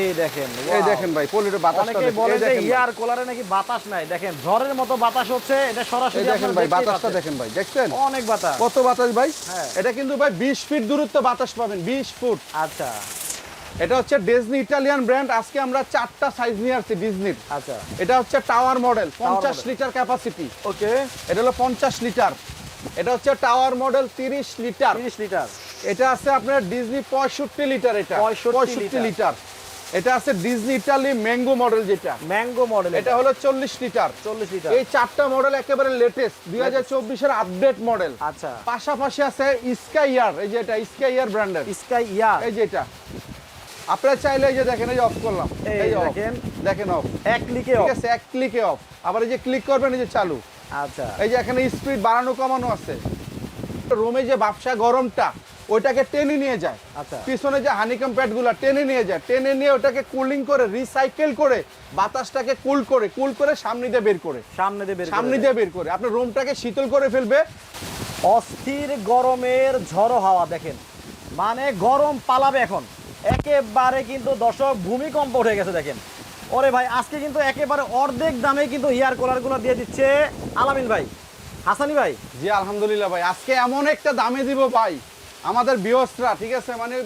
এই দেখেন এই দেখেন ভাই পলিটা বাতাসটা অনেকে বলে যে ইয়ার কোলারে নাকি বাতাস নাই। দেখেন ঝড়ের মতো বাতাস হচ্ছে এটা সরাসরি দেখেন ভাই বাতাসটা দেখেন ভাই দেখছেন? অনেক বাতাস। কত বাতাস ভাই? হ্যাঁ। এটা কিন্তু ভাই বিশ ফিট দূরত্ব বাতাস পাবেন বিশ ফুট। আচ্ছা। এটা হচ্ছে ডিজনি ইটালিয়ান ব্র্যান্ড আজকে আমরা চারটা সাইজ নিয়ে আসছি ডিজনির আচ্ছা। এটা হচ্ছে টাওয়ার মডেল পঞ্চাশ model। লিটার ক্যাপাসিটি ওকে এটা হলো পঞ্চাশ লিটার এটা হচ্ছে টাওয়ার মডেল তিরিশ লিটার 30 লিটার এটা আছে আপনার ডিজনি পঁয়ষট্টি লিটার এটা। 65 পঁয়ষট্টি লিটার এটা আছে ডিজনি ইটালি ম্যাঙ্গো মডেল যেটা। ম্যাঙ্গো মডেল এটা। হলো চল্লিশ লিটার। 40 লিটার। এই চারটা মডেল একেবারে লেটেস্ট দুই হাজার চব্বিশের আপডেট মডেল আচ্ছা। পাশাপাশি আছে স্কাই ইয়ার এই যে এটা স্কাই ইয়ার ব্র্যান্ডের স্কাই ইয়ার এই যে এটা। আপনারা চাইলে এই যে দেখেন এই অফ করলাম। এই। দেখেন। দেখেন অফ এক ক্লিকে ঠিক আছে এক ক্লিকে অফ আবার এই যে ক্লিক করবেন এই যে চালু। আচ্ছা। এই যে এখানে স্পিড বাড়ানো কমানো আছে। রুমে যে ব্যবসা গরমটা ওইটাকে টেনে নিয়ে যায়। আচ্ছা। পিছনে যে হানিকম প্যাডগুলো টেনে নিয়ে যায় টেনে নিয়ে ওটাকে কুলিং করে রিসাইকেল করে বাতাসটাকে কুল করে কুল করে সামনে দিয়ে বের করে। সামনে দিয়ে বের সামনে দিয়ে। বের করে। আপনার রুমটাকে শীতল করে ফেলবে। অস্থির গরমের ঝড়ো হাওয়া দেখেন। মানে গরম পালাবে এখন। একেবারে কিন্তু দর্শক ভূমিকম্প উঠে গেছে দেখেন। ওরে ভাই আজকে কিন্তু একেবারে অর্ধেক দামে কিন্তু ইয়ার কুলারগুলো দিয়ে দিচ্ছে আলামিন ভাই। হাসানি ভাই। জি আলহামদুলিল্লাহ ভাই। আজকে এমন একটা দামে দিব ভাই। আমাদের বিয়সরা ঠিক আছে? মানে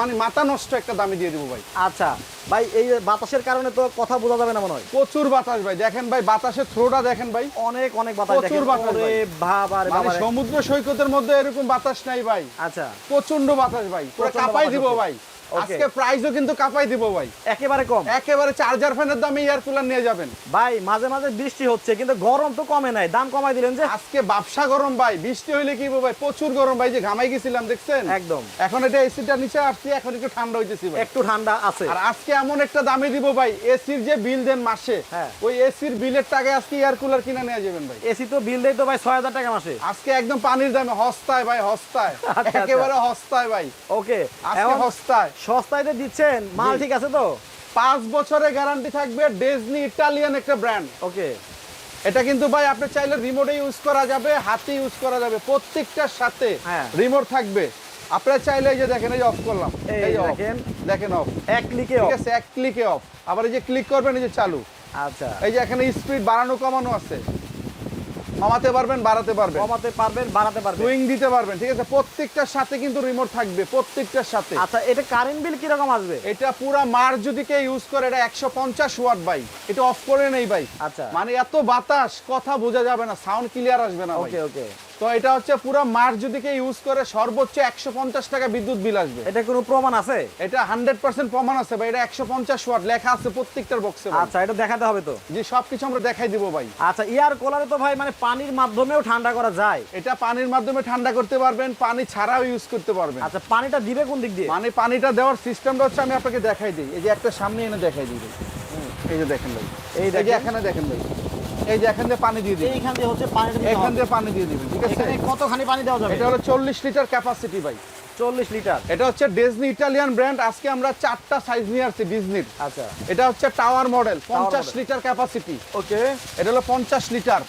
মানে মাথা নষ্ট একটা দামে দিয়ে দিব ভাই। আচ্ছা ভাই এই বাতাসের কারণে তো কথা বোঝা যাবে না মনে হয়। প্রচুর বাতাস ভাই। দেখেন ভাই বাতাসের থ্রোটা দেখেন ভাই। অনেক অনেক বাতাস প্রচুর বাতাস মানে সমুদ্র সৈকতের মধ্যে এরকম বাতাস নাই ভাই। আচ্ছা। প্রচণ্ড বাতাস ভাই। পুরো কাঁপাই দিব ভাই. আজকে প্রাইসও কিন্তু কাপাই দিব ভাই। একেবারে কম। একেবারে চার্জার ফ্যানের দামে এয়ার কুলার নিয়ে যাবেন। ভাই মাঝে মাঝে বৃষ্টি হচ্ছে কিন্তু গরম তো কমে নাই। দাম কমাই দিলেন যে আজকে ব্যবসা গরম ভাই বৃষ্টি হইলে কি ভাই প্রচুর গরম ভাই যে ঘামাই গেছিলাম দেখছেন? একদম। এখন এটা এসিটা নিচে আসছি এখন একটু ঠান্ডা হইতেছি ভাই। একটু ঠান্ডা আছে। আর আজকে এমন একটা দামে দিব ভাই এসির যে বিল দেন মাসে হ্যাঁ। ওই এসির বিলের টাকায় আজকে এয়ার কুলার কিনে নিয়ে যাবেন ভাই। এসি তো বিল দেয় তো ভাই ছয় হাজার টাকা মাসে। আজকে একদম পানির দামে হস্তায় ভাই হস্তায়। আচ্ছা। একেবারে হস্তায় ভাই। ওকে আজকে হস্তায়। সস্তায় দিচ্ছেন মাল ঠিক আছে তো? পাঁচ বছরের গ্যারান্টি থাকবে ডেজনি ইটালিয়ান একটা ব্র্যান্ড ওকে। এটা কিন্তু ভাই আপনি চাইলে রিমোটে ইউজ করা যাবে হাতে ইউজ করা যাবে প্রত্যেকটার সাথে হ্যাঁ। রিমোট থাকবে। আপনারা চাইলে এই যে দেখেন এই অফ করলাম। এই। দেখেন। দেখেন অফ এক ক্লিকে ঠিক আছে এক ক্লিকে অফ আবার এই যে ক্লিক করবেন এই যে চালু। আচ্ছা। এই যে এখানে স্পিড বাড়ানো কমানো আছে। কমাতে পারবেন বাড়াতে পারবেন। কমাতে পারবেন বাড়াতে পারবেন। সুইং দিতে পারবেন ঠিক আছে? প্রত্যেকটার সাথে কিন্তু রিমোট থাকবে প্রত্যেকটার সাথে। আচ্ছা এটা কারেন্ট বিল কীরকম আসবে? এটা পুরা মার যদি কে ইউজ করে এটা একশো পঞ্চাশ ওয়াট ভাই। এটা অফ করে নেই ভাই। আচ্ছা। মানে এত বাতাস কথা বোঝা যাবে না সাউন্ড ক্লিয়ার আসবে না ওকে ওকে তো এটা হচ্ছে পুরো মার যদি কে ইউজ করে সর্বোচ্চ একশো পঞ্চাশ টাকা বিদ্যুৎ বিল আসবে। এটা কোনো প্রমাণ আছে? এটা হান্ড্রেড পার্সেন্ট প্রমাণ আছে ভাই এটা একশো পঞ্চাশ ওয়াট লেখা আছে প্রত্যেকটার বক্সে আচ্ছা এটা দেখাতে হবে তো? যে সবকিছু আমরা দেখাই দিব ভাই। আচ্ছা ইয়ার কোলারে তো ভাই মানে পানির মাধ্যমেও ঠান্ডা করা যায়। এটা পানির মাধ্যমে ঠান্ডা করতে পারবেন পানি ছাড়াও ইউজ করতে পারবেন। আচ্ছা পানিটা দিবে কোন দিক দিয়ে? মানে পানিটা দেওয়ার সিস্টেমটা হচ্ছে আমি আপনাকে দেখাই দিই। এই যে একটা সামনে এনে দেখাই দিই। এই যে দেখেন ভাই। এই এই যে এখানে দেখেন ভাই। এই যে এখান দিয়ে পানি দিয়ে দিবেন। এইখান দিয়ে হচ্ছে দিতে এখান। দিয়ে পানি দিয়ে দিবেন ঠিক আছে? কতখানি পানি দেওয়া যাবে? এটা হলো চল্লিশ লিটার ক্যাপাসিটি ভাই। চল্লিশ লিটার? এটা হচ্ছে ডেজনি ইটালিয়ান ব্র্যান্ড আজকে আমরা চারটা সাইজ নিয়ে আসছি ডিজনির আচ্ছা। এটা হচ্ছে টাওয়ার মডেল পঞ্চাশ। Litre capacity okay. এটা হলো পঞ্চাশ লিটার।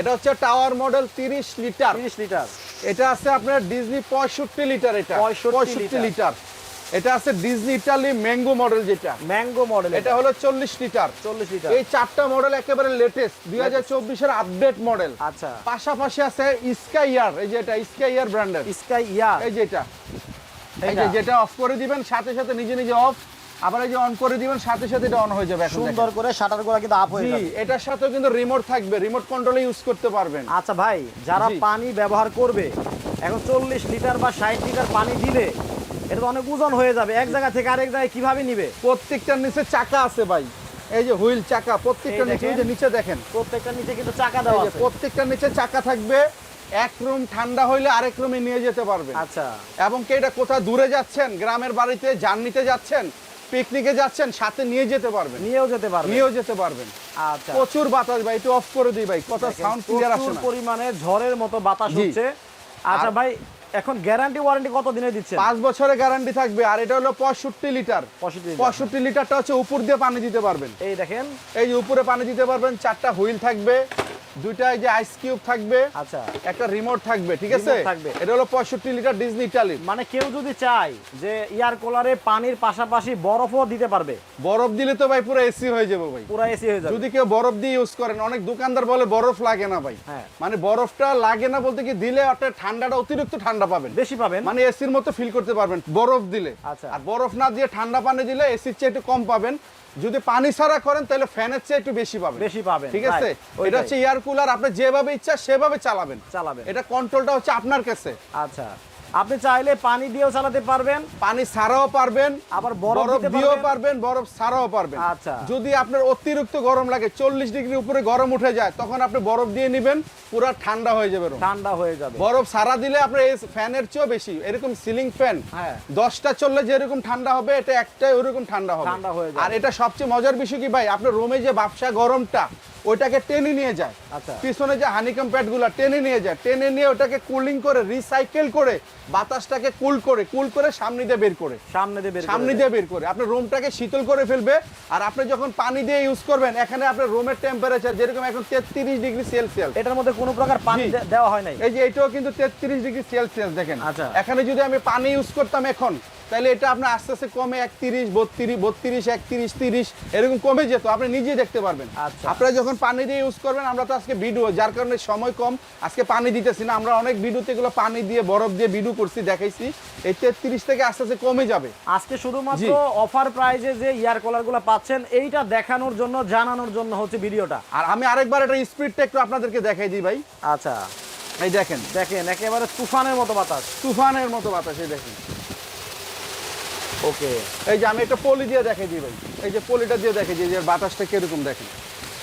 এটা হচ্ছে টাওয়ার মডেল তিরিশ লিটার। তিরিশ লিটার। এটা আছে আপনার ডিজনি পঁয়ষট্টি লিটার এটা। 65 পঁয়ষট্টি লিটার। এটা আছে ডিজনি ইটালি ম্যাঙ্গো মডেল যেটা। ম্যাঙ্গো মডেল এটা। হলো চল্লিশ লিটার। চল্লিশ লিটার। এই চারটা মডেল একেবারে লেটেস্ট দুই হাজার চব্বিশের আপডেট মডেল আচ্ছা। পাশাপাশি আছে স্কাই ইয়ার এই যে এটা স্কাই ইয়ার ব্র্যান্ডের স্কাই ইয়ার এই যে এটা এই যে যেটা অফ করে দিবেন সাথে সাথে নিজে নিজে অফ আবার এই যে অন করে দিবেন সাথে সাথে এটা অন হয়ে যাবে এখন সুন্দর করে শাটারগুলা কিন্তু আপ হয়ে যাবে। এটার সাথেও কিন্তু রিমোট থাকবে রিমোট কন্ট্রোলে ইউজ করতে পারবেন। আচ্ছা ভাই যারা পানি ব্যবহার করবে এখন চল্লিশ লিটার বা ষাট লিটার পানি দিলে এটা তো অনেক ওজন হয়ে যাবে। এক জায়গা থেকে আরেক জায়গায় কীভাবে নিবে? প্রত্যেকটার নিচে চাকা আছে ভাই। এই যে হুইল চাকা প্রত্যেকটা নিচে এই যে নিচে দেখেন। প্রত্যেকটা নিচে কিন্তু চাকা দেওয়া আছে। প্রত্যেকটার নিচে চাকা থাকবে। এক রুম ঠান্ডা হইলে আরেক রুমে নিয়ে যেতে পারবেন। আচ্ছা। এবং কি এটা কোথাও দূরে যাচ্ছেন গ্রামের বাড়িতে জার্নিতে যাচ্ছেন পিকনিকে যাচ্ছেন সাথে নিয়ে যেতে পারবেন। নিয়েও যেতে পারবেন। নিয়েও যেতে পারবেন। আচ্ছা। প্রচুর বাতাস ভাই একটু অফ করে দিই ভাই কথা সাউন্ড ক্লিয়ার আসে প্রচুর না পরিমাণে ঝড়ের মতো বাতাস। হচ্ছে। আচ্ছা আর- ভাই এখন গ্যারান্টি ওয়ারেন্টি কত দিনে দিচ্ছে পাঁচ বছরের গ্যারান্টি থাকবে আর এটা হলো পঁয়ষট্টি লিটার। পঁয়ষট্টি লিটারটা হচ্ছে উপর দিয়ে পানি দিতে পারবেন। এই দেখেন। এই যে উপরে পানি দিতে পারবেন চারটা হুইল থাকবে। দুইটা এই যে আইস কিউব থাকবে আচ্ছা। একটা রিমোট থাকবে ঠিক আছে? থাকবে। এটা হলো পঁয়ষট্টি লিটার ডিজনি ইটালি মানে কেউ যদি চায় যে এয়ার কুলারে পানির পাশাপাশি বরফও দিতে পারবে। বরফ দিলে তো ভাই পুরো এসি হয়ে যাবে ভাই। পুরো এসি হয়ে যাবে। যদি কেউ বরফ দিয়ে ইউজ করেন অনেক দোকানদার বলে বরফ লাগে না ভাই। হ্যাঁ। মানে বরফটা লাগে না বলতে কি দিলে আপনার ঠান্ডাটা অতিরিক্ত ঠান্ডা পাবেন। বেশি পাবেন। মানে এসির মতো ফিল করতে পারবেন বরফ দিলে। আচ্ছা। আর বরফ না দিয়ে ঠান্ডা পানি দিলে এসির চেয়ে একটু কম পাবেন। যদি পানি ছাড়া করেন তাহলে ফ্যানের চেয়ে একটু বেশি পাবেন। বেশি পাবেন ঠিক আছে? এটা হচ্ছে এয়ার কুলার আপনি যেভাবে ইচ্ছা সেভাবে চালাবেন। চালাবেন। এটা কন্ট্রোলটা হচ্ছে আপনার কাছে। আচ্ছা। আপনি চাইলে পানি দিয়েও চালাতে পারবেন পানি ছাড়াও পারবেন আবার বরফ দিয়েও পারবেন। বরফ ছাড়াও পারবেন আচ্ছা। যদি আপনার অতিরিক্ত গরম লাগে চল্লিশ ডিগ্রি উপরে গরম উঠে যায় তখন আপনি বরফ দিয়ে নেবেন পুরো ঠান্ডা হয়ে যাবে ঠান্ডা হয়ে যাবে বরফ সারা দিলে আপনার এই ফ্যানের চেয়েও বেশি এরকম সিলিং ফ্যান হ্যাঁ। দশটা চললে যেরকম ঠান্ডা হবে এটা একটাই ওরকম ঠান্ডা হবে ঠান্ডা হয়ে যাবে। আর এটা সবচেয়ে মজার বিষয় কি ভাই আপনার রুমে যে ব্যবসা গরমটা ওইটাকে টেনে নিয়ে যায়। আচ্ছা। পিছনে যে হানিকম প্যাডগুলো টেনে নিয়ে যায় টেনে নিয়ে ওটাকে কুলিং করে রিসাইকেল করে বাতাসটাকে কুল করে কুল করে সামনে দিয়ে বের করে। সামনে দিয়ে বের সামনে দিয়ে। বের করে। আপনার রুমটাকে শীতল করে ফেলবে আর আপনি যখন পানি দিয়ে ইউজ করবেন এখানে আপনার রুমের টেম্পারেচার যেরকম এখন তেত্রিশ ডিগ্রি সেলসিয়াস এটার মধ্যে কোনো প্রকার পানি দেওয়া হয় নাই? এই যে এটাও কিন্তু তেত্রিশ ডিগ্রি সেলসিয়াস দেখেন। আচ্ছা। এখানে যদি আমি পানি ইউজ করতাম এখন তাহলে এটা আপনার আস্তে আস্তে কমে একত্রিশ বত্রিশ বত্রিশ একত্রিশ তিরিশ এরকম কমে যেত। আপনি নিজেই দেখতে পারবেন। আচ্ছা। আপনারা যখন পানি দিয়ে ইউজ করবেন আমরা তো আজকে ভিডিও যার কারণে সময় কম। আজকে পানি দিতেছি না। আমরা অনেক ভিডিওতে এগুলো পানি দিয়ে বরফ দিয়ে ভিডিও করছি দেখাইছি। এই তেত্রিশ থেকে আস্তে আস্তে কমে যাবে। আজকে শুধুমাত্র অফার প্রাইজে যে ইয়ার কলারগুলো পাচ্ছেন এইটা দেখানোর জন্য জানানোর জন্য হচ্ছে ভিডিওটা। আর আমি আরেকবার এটা স্পিডটা একটু আপনাদেরকে দেখাই দিই ভাই। আচ্ছা। এই দেখেন। দেখেন একেবারে তুফানের মতো বাতাস। তুফানের মতো বাতাস এই দেখেন। ওকে। এই যে আমি একটা পলি দিয়ে দেখে দিই ভাই। এই যে পলিটা দিয়ে দেখে দিই যে বাতাসটা কীরকম দেখেন।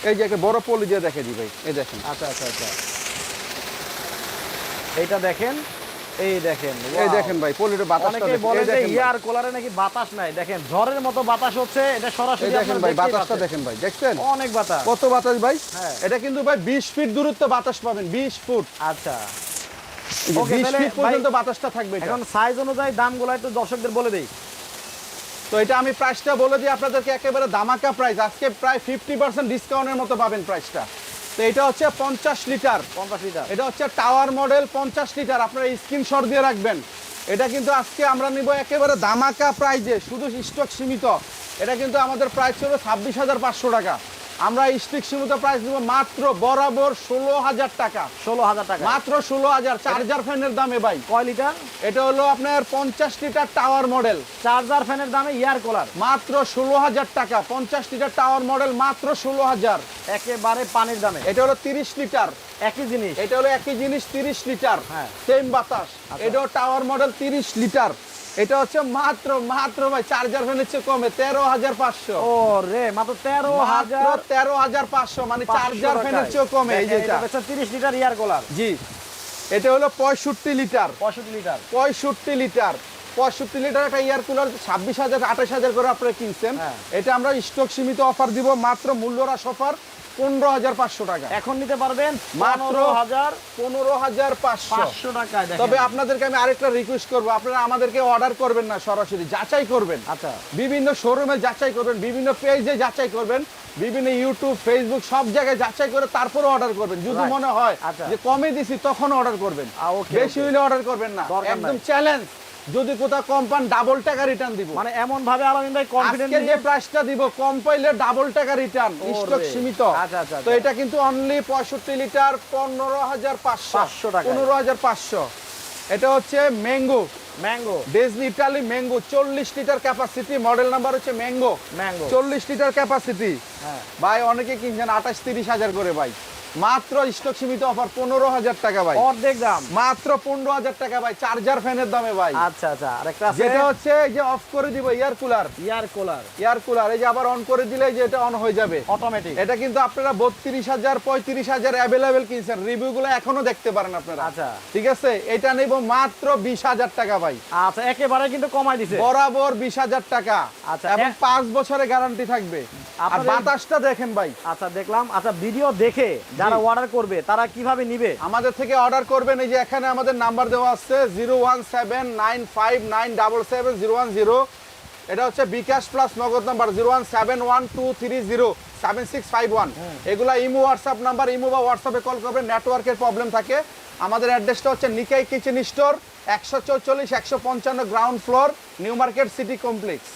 এই যে একটা বড় পলি দিয়ে দেখে দিই ভাই এই দেখেন। আচ্ছা আচ্ছা আচ্ছা। এইটা দেখেন এই দেখেন এই দেখেন ভাই পলিটা বাতাসটা অনেকেই দেখেন। বলে যে ইয়ার কোলারে নাকি বাতাস নাই। দেখেন ঝড়ের মতো বাতাস হচ্ছে এটা সরাসরি দেখেন ভাই বাতাসটা দেখেন ভাই দেখছেন? অনেক বাতাস। কত বাতাস ভাই? হ্যাঁ। এটা কিন্তু ভাই 20 ফিট দূরত্ব বাতাস পাবেন 20 ফুট। আচ্ছা। 20 তাহলে ফিট পর্যন্ত বাতাসটা থাকবে। এখন সাইজ অনুযায়ী দামগুলো একটু দর্শকদের বলে দেই। তো এটা আমি প্রাইসটা বলে দিই আপনাদেরকে একেবারে দামাকা প্রাইস আজকে প্রায় 50% ডিসকাউন্টের মতো পাবেন প্রাইসটা তো এটা হচ্ছে 50 লিটার। পঞ্চাশ লিটার। এটা হচ্ছে টাওয়ার মডেল পঞ্চাশ লিটার। আপনারা স্ক্রিনশট দিয়ে রাখবেন। এটা কিন্তু আজকে আমরা নিব একেবারে দামাকা প্রাইজে শুধু স্টক সীমিত। এটা কিন্তু আমাদের প্রাইস ছিল ছাব্বিশ হাজার পাঁচশো টাকা। আমরা স্টিক সীমিত প্রাইস দিব মাত্র বরাবর ষোলো হাজার টাকা। ষোলো হাজার টাকা। মাত্র ষোলো হাজার। চার্জার ফ্যানের দামে ভাই। কয় লিটার এটা হলো আপনার পঞ্চাশ লিটার টাওয়ার মডেল চার্জার ফ্যানের দামে ইয়ার কোলার মাত্র ষোলো হাজার টাকা। পঞ্চাশ লিটার টাওয়ার মডেল মাত্র ষোলো হাজার। একেবারে পানির দামে। এটা হলো তিরিশ লিটার একই জিনিস। এটা হলো একই জিনিস তিরিশ লিটার হ্যাঁ। সেম বাতাস। এটাও টাওয়ার মডেল তিরিশ লিটার এটা হচ্ছে মাত্র মাত্র ভাই চার্জার ফ্যানের চেয়ে কমে তেরো হাজার পাঁচশো। ও রে মাত্র তেরো হাজার তেরো হাজার পাঁচশো মানে চার্জার ফ্যানের চেয়েও কমে এই যেটা। তিরিশ লিটার ইয়ার কোলার জি এটা হলো পঁয়ষট্টি লিটার। পঁয়ষট্টি লিটার। পঁয়ষট্টি লিটার। পঁয়ষট্টি লিটার একটা এয়ার কুলার ছাব্বিশ হাজার আঠাশ হাজার করে আপনারা কিনছেন। হ্যাঁ। এটা আমরা স্টক সীমিত অফার দিব মাত্র মূল্যরাস অফার পনেরো হাজার পাঁচশো টাকা। এখন নিতে পারবেন মাত্র হাজার পনেরো হাজার পাঁচশো। টাকায় তবে আপনাদেরকে আমি আরেকটা রিকোয়েস্ট করব। আপনারা আমাদেরকে অর্ডার করবেন না সরাসরি যাচাই করবেন। আচ্ছা। বিভিন্ন শোরুমে যাচাই করবেন বিভিন্ন পেজে যাচাই করবেন বিভিন্ন ইউটিউব ফেসবুক সব জায়গায় যাচাই করে তারপরে অর্ডার করবেন। যদি মনে হয় আচ্ছা। যে কমে দিছি তখন অর্ডার করবেন। বেশি হইলে অর্ডার করবেন না। একদম চ্যালেঞ্জ যদি কোথাও কম পান ডাবল টাকা রিটার্ন দিব। মানে এমন ভাবে আলামিন ভাই কনফিডেন্ট আজকে যে প্রাইসটা দিব কম পাইলে ডাবল টাকা রিটার্ন স্টক সীমিত। আচ্ছা, আচ্ছা, তো আচ্ছা। এটা কিন্তু অনলি পঁয়ষট্টি লিটার পনেরো হাজার পাঁচশো। 500 টাকায়। পনেরো এটা হচ্ছে mango mango Disney Italy mango চল্লিশ লিটার ক্যাপাসিটি মডেল নাম্বার হচ্ছে ম্যাঙ্গো ম্যাঙ্গো চল্লিশ লিটার ক্যাপাসিটি হ্যাঁ। ভাই অনেকে কিনছেন আঠাশ তিরিশ হাজার করে ভাই। মাত্র স্টক সীমিত অফার পনেরো হাজার টাকা ভাই। অর্ধেক দাম। মাত্র পনেরো হাজার টাকা ভাই চার্জার ফ্যানের দামে ভাই। আচ্ছা আচ্ছা আরেকটা যেটা হচ্ছে এই যে অফ করে দিব air cooler air cooler air cooler এই যে আবার অন করে দিলে যে এটা অন হয়ে যাবে। অটোমেটিক এটা কিন্তু আপনারা বত্রিশ হাজার পঁয়ত্রিশ হাজার অ্যাভেলেবেল কিনছেন। রিভিউ গুলো এখনও দেখতে পারেন আপনারা। আচ্ছা। ঠিক আছে? এটা নেব মাত্র বিশ হাজার টাকা ভাই। আচ্ছা একেবারে কিন্তু কমাই দিছে। বরাবর বিশ হাজার টাকা। আচ্ছা, এবং পাঁচ বছরের গ্যারান্টি থাকবে। আর বাতাসটা দেখেন ভাই। আচ্ছা দেখলাম। আচ্ছা ভিডিও দেখে যারা অর্ডার করবে তারা কীভাবে নিবে? আমাদের থেকে অর্ডার করবেন এই যে এখানে আমাদের নাম্বার দেওয়া আছে zero one seven nine five nine double seven zero one zero এটা হচ্ছে bKash plus Nagad number zero one seven one two three zero seven six five one এগুলা ইমো হোয়াটসঅ্যাপ নাম্বার ইমো বা হোয়াটসঅ্যাপে call করবেন নেটওয়ার্কের problem থাকে। আমাদের অ্যাড্রেসটা হচ্ছে নিকাই কিচেন স্টোর একশো চৌচল্লিশ একশো পঞ্চান্ন ground floor new market city complex.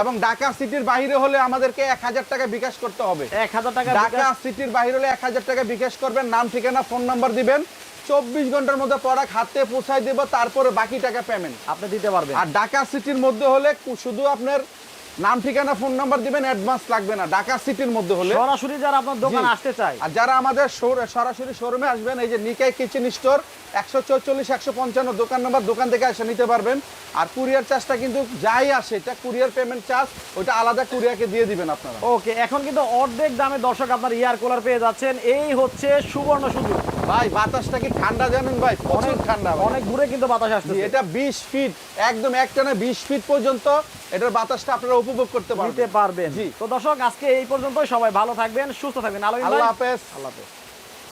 এবং ঢাকা সিটির বাইরে হলে আমাদেরকে এক হাজার টাকা বিকাশ করতে হবে। এক হাজার টাকা ঢাকা সিটির বাইরে হলে এক হাজার টাকা বিকাশ করবেন। নাম ঠিকানা ফোন নাম্বার দিবেন। চব্বিশ ঘণ্টার মধ্যে প্রোডাক্ট হাতে পৌঁছায় দেবো তারপরে বাকি টাকা পেমেন্ট আপনি দিতে পারবেন। আর ঢাকা সিটির মধ্যে হলে শুধু আপনার নাম ঠিকানা ফোন নাম্বার দিবেন অ্যাডভান্স লাগবে না। ঢাকা সিটির মধ্যে হলে। সরাসরি যারা আপনার দোকান আসতে চায়। আর যারা আমাদের সরাসরি শোরুমে আসবেন এই যে নিকাই কিচেন স্টোর একশো চৌচল্লিশ একশো পঞ্চান্ন দোকান নাম্বার দোকান থেকে এসে নিতে পারবেন। আর কুরিয়ার চার্জটা কিন্তু যাই আসে এটা কুরিয়ার পেমেন্ট চার্জ ওটা আলাদা কুরিয়ারকে দিয়ে দিবেন আপনারা। ওকে এখন কিন্তু অর্ধেক দামে দর্শক আপনার ইয়ার কুলার পেয়ে যাচ্ছেন। এই হচ্ছে সুবর্ণ সুযোগ। ভাই বাতাসটা কি ঠান্ডা জানেন ভাই? প্রচুর ঠান্ডা অনেক ঘুরে কিন্তু বাতাস আসছে এটা বিশ ফিট একদম একটানা বিশ ফিট পর্যন্ত এটার বাতাসটা আপনারা উপভোগ করতে পারবেন। তো দর্শক আজকে এই পর্যন্তই। সবাই ভালো থাকবেন সুস্থ থাকবেন। আলো আল্লাহ হাফেজ। আল্লাহ হাফেজ।